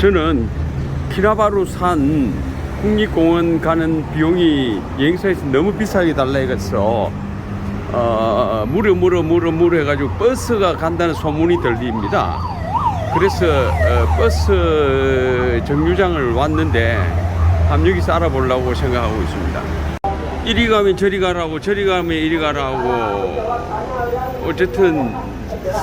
저는 키나바루 산 국립공원 가는 비용이 여행사에서 너무 비싸게 달라 해서 어, 무려 무려 무려 무려 해가지고 버스가 간다는 소문이 들립니다. 그래서 어, 버스 정류장을 왔는데 한번 여기서 알아보려고 생각하고 있습니다. 이리 가면 저리 가라고 저리 가면 이리 가라고 어쨌든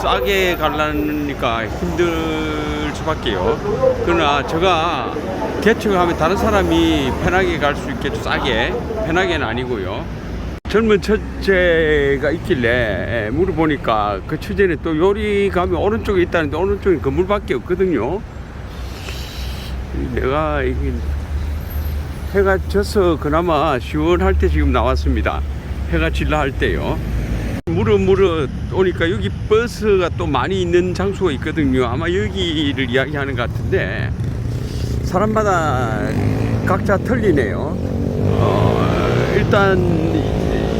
싸게 가려니까 힘들 수밖에요. 그러나 제가 개척하면 다른 사람이 편하게 갈 수 있겠죠. 싸게 편하게는 아니고요. 젊은 처제가 있길래 예, 물어보니까 그 처제는 또 요리 가면 오른쪽에 있다는데 오른쪽에 건물밖에 없거든요. 내가 이게 해가 져서 그나마 시원할 때 지금 나왔습니다. 해가 질라 할 때요. 무르 오니까 여기 버스가 또 많이 있는 장소가 있거든요. 아마 여기를 이야기하는 것 같은데 사람마다 각자 틀리네요. 어, 일단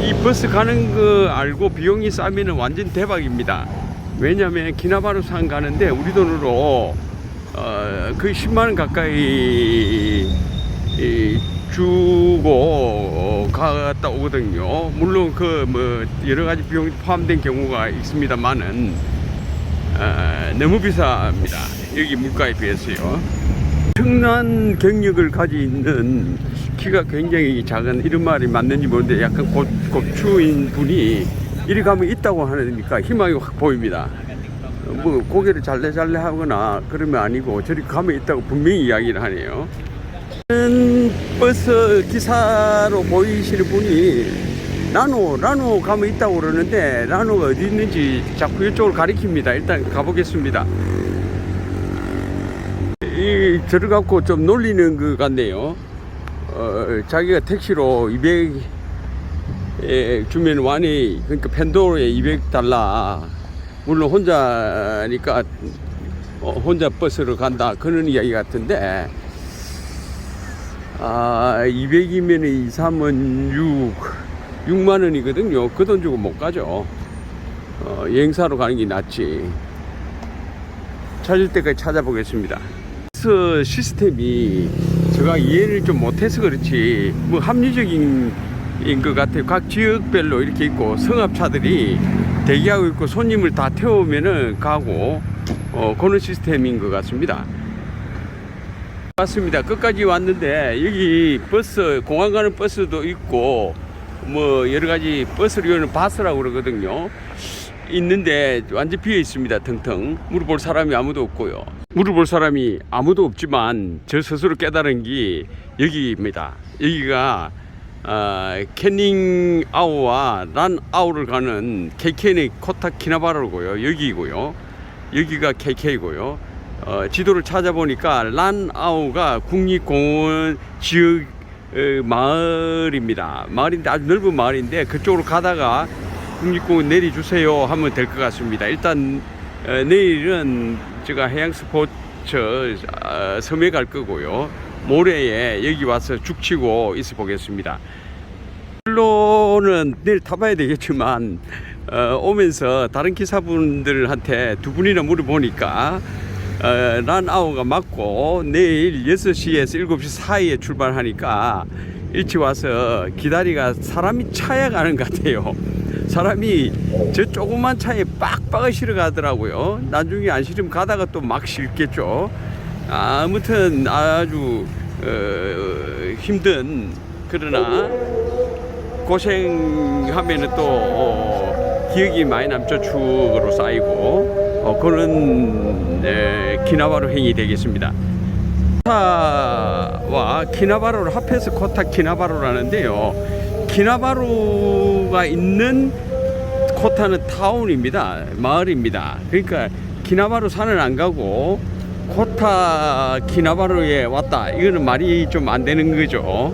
이 버스 가는 거 알고 비용이 싸면 완전 대박입니다. 왜냐하면 기나바루산 가는데 우리 돈으로 어, 거의 10만 원 가까이 이, 주고 갔다 오거든요. 물론 그 뭐 여러 가지 비용이 포함된 경우가 있습니다만은 어, 너무 비쌉니다. 여기 물가에 비해서요. 청난 경력을 가지는 키가 굉장히 작은 이런 말이 맞는지 모르는데 약간 고, 곱추인 분이 이리 가면 있다고 하니까 희망이 확 보입니다. 어, 뭐 고개를 잘래잘래 하거나 그러면 아니고 저리 가면 있다고 분명히 이야기를 하네요. 은 버스 기사로 보이시는 분이 라노 라노 가면 있다고 그러는데 라노가 어디 있는지 자꾸 이쪽으로 가리킵니다. 일단 가보겠습니다. 이 저를 갖고 좀 놀리는 것 같네요. 어, 자기가 택시로 200 에, 주면 완이 그러니까 펜도로에 200달러 물론 혼자니까 어, 혼자 버스로 간다 그런 이야기 같은데 아 200이면 2, 3은 6 6만 원이거든요 그 돈 주고 못 가죠 어, 여행사로 가는 게 낫지 찾을 때까지 찾아보겠습니다 시스템이 제가 이해를 좀 못해서 그렇지 뭐 합리적인 인것 같아요. 각 지역별로 이렇게 있고 성합차들이 대기하고 있고 손님을 다 태우면은 가고 어, 그런 시스템인 것 같습니다. 맞습니다. 끝까지 왔는데 여기 버스 공항 가는 버스도 있고 뭐 여러 가지 버스를 여는 바스라고 그러거든요. 있는데 완전 비어 있습니다. 텅텅 물어볼 사람이 아무도 없고요. 물어볼 사람이 아무도 없지만 저 스스로 깨달은 게 여기입니다. 여기가 어, 캐닝 아우와 란 아우를 가는 KK의 코타 키나바르고요. 여기고요. 여기가 KK고요. 어, 지도를 찾아보니까 란 아우가 국립공원 지역 어, 마을입니다. 마을인데 아주 넓은 마을인데 그쪽으로 가다가 국립공원 내려주세요 하면 될 것 같습니다. 일단 어, 내일은 제가 해양 스포츠 어, 섬에 갈 거고요. 모레에 여기 와서 죽치고 있어 보겠습니다. 물론은 내일 타봐야 되겠지만 어, 오면서 다른 기사분들한테 두 분이나 물어보니까 어, 란아웃가 맞고 내일 6시에서 7시 사이에 출발하니까 일찍 와서 기다리가 사람이 차야 가는 것 같아요. 사람이 저 조그만 차에 빡빡이 실어 가더라고요. 나중에 안 실으면 가다가 또 막 실겠죠. 아무튼 아주 어, 힘든 그러나 고생하면은 또 어, 기억이 많이 남죠 추억으로 쌓이고 어, 그런 에, 키나바루 행이 되겠습니다. 코타와 키나바루를 합해서 코타 키나바루라는데요. 키나바루가 있는 코타는 타운입니다. 마을입니다. 그러니까 키나바루 산을 안 가고 코타 키나바루에 왔다. 이거는 말이 좀 안 되는 거죠.